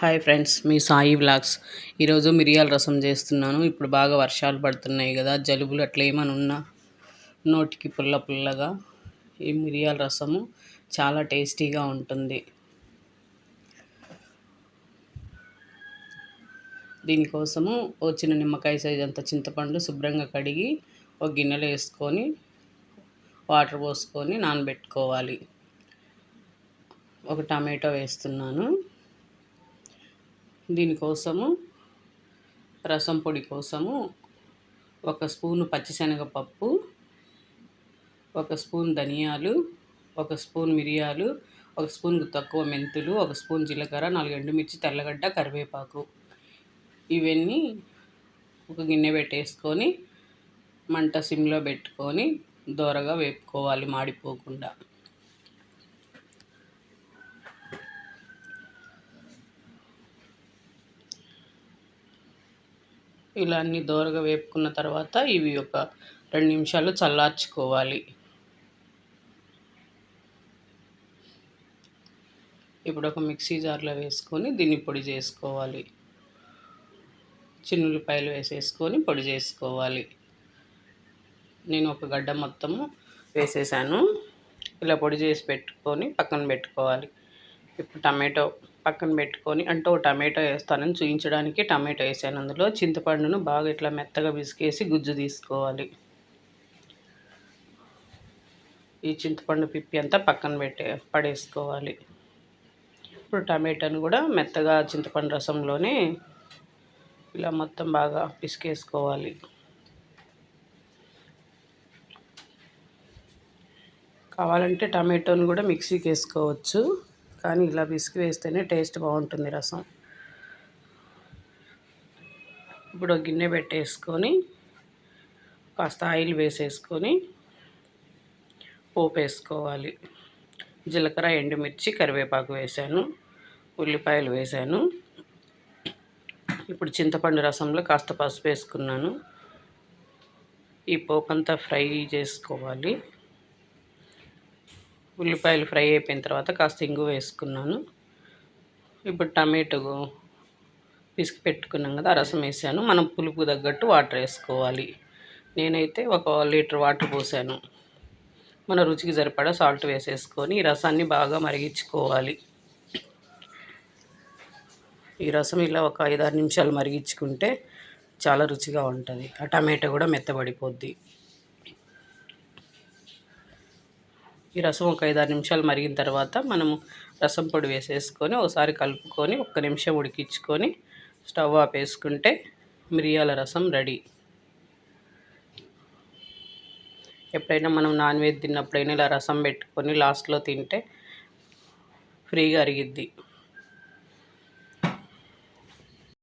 Hi friends మీ Sai vlogs. ఈరోజు మిరియాల రసం చేస్తున్నాను. ఇప్పుడు బాగా వర్షాలు పడుతున్నాయి కదా జలుబులు అట్లా ఏమైనా ఉన్నా నోటికి పుల్ల పుల్లగా ఈ మిరియాల రసము చాలా టేస్టీగా ఉంటుంది. దీనికోసము వచ్చిన నిమ్మకాయ సైజ్ అంత చింతపండు శుభ్రంగా కడిగి ఒక గిన్నెలో వేసుకొని వాటర్ పోసుకొని నానబెట్టుకోవాలి. ఒక టమాటో వేస్తున్నాను. దీనికోసము రసం పొడి కోసము ఒక స్పూను పచ్చిశనగపప్పు ఒక స్పూన్ ధనియాలు ఒక స్పూన్ మిరియాలు ఒక స్పూన్ తక్కువ మెంతులు ఒక స్పూన్ జీలకర్ర నాలుగు ఎండుమిర్చి తెల్లగడ్డ కరివేపాకు. ఇవన్నీ ఒక గిన్నె పెట్టేసుకొని మంట సిమ్లో పెట్టుకొని దోరగా వేపుకోవాలి మాడిపోకుండా. ఇలా అన్ని దోరగా వేపుకున్న తర్వాత ఇవి ఒక రెండు నిమిషాలు చల్లార్చుకోవాలి. ఇప్పుడు ఒక మిక్సీ జార్లో వేసుకొని దీన్ని పొడి చేసుకోవాలి. చిన్నులపాయలు వేసేసుకొని పొడి చేసుకోవాలి. నేను ఒక గడ్డ మొత్తము వేసేసాను. ఇలా పొడి చేసి పెట్టుకొని పక్కన పెట్టుకోవాలి. ఇప్పుడు టమాటో పక్కన పెట్టుకొని అంటే ఒక టమాటో వేస్తానని చూపించడానికి టమాటో వేసాను. అందులో చింతపండును బాగా ఇట్లా మెత్తగా విసికేసి గుజ్జు తీసుకోవాలి. ఈ చింతపండు పిప్పి అంతా పక్కన పెట్టే పడేసుకోవాలి. ఇప్పుడు టమాటాను కూడా మెత్తగా చింతపండు రసంలోనే ఇలా మొత్తం బాగా పిసికేసుకోవాలి. కావాలంటే టమాటోని కూడా మిక్సీకి వేసుకోవచ్చు. కానీ ఇలా విసిగి వేస్తేనే టేస్ట్ బాగుంటుంది రసం. ఇప్పుడు గిన్నె పెట్టేసుకొని కాస్త ఆయిల్ వేసేసుకొని పోపు వేసుకోవాలి జీలకర్ర ఎండుమిర్చి కరివేపాకు వేసాను ఉల్లిపాయలు వేసాను ఇప్పుడు చింతపండు రసంలో కాస్త పసుపు వేసుకున్నాను. ఈ పోపు అంతా ఫ్రై చేసుకోవాలి. ఉల్లిపాయలు ఫ్రై అయిపోయిన తర్వాత కాస్త ఇంగు వేసుకున్నాను. ఇప్పుడు టమాటో పిసికి పెట్టుకున్నాం కదా రసం వేసాను. మనం పులుపు తగ్గట్టు వాటర్ వేసుకోవాలి. నేనైతే ఒక లీటర్ వాటర్ పోసాను. మన రుచికి సరిపడా సాల్ట్ వేసేసుకొని ఈ రసాన్ని బాగా మరిగించుకోవాలి. ఈ రసం ఇలా ఒక ఐదారు నిమిషాలు మరిగించుకుంటే చాలా రుచిగా ఉంటుంది. ఆ టమాటో కూడా మెత్తబడిపోద్ది. ఈ రసం ఒక ఐదారు నిమిషాలు మరిగిన తర్వాత మనము రసం పొడి వేసేసుకొని ఒకసారి కలుపుకొని ఒక్క నిమిషం ఉడికించుకొని స్టవ్ ఆపేసుకుంటే మిరియాల రసం రెడీ. ఎప్పుడైనా మనం నాన్ వెజ్ తిన్నప్పుడైనా ఇలా రసం పెట్టుకొని లాస్ట్లో తింటే ఫ్రీగా అరిగిద్ది.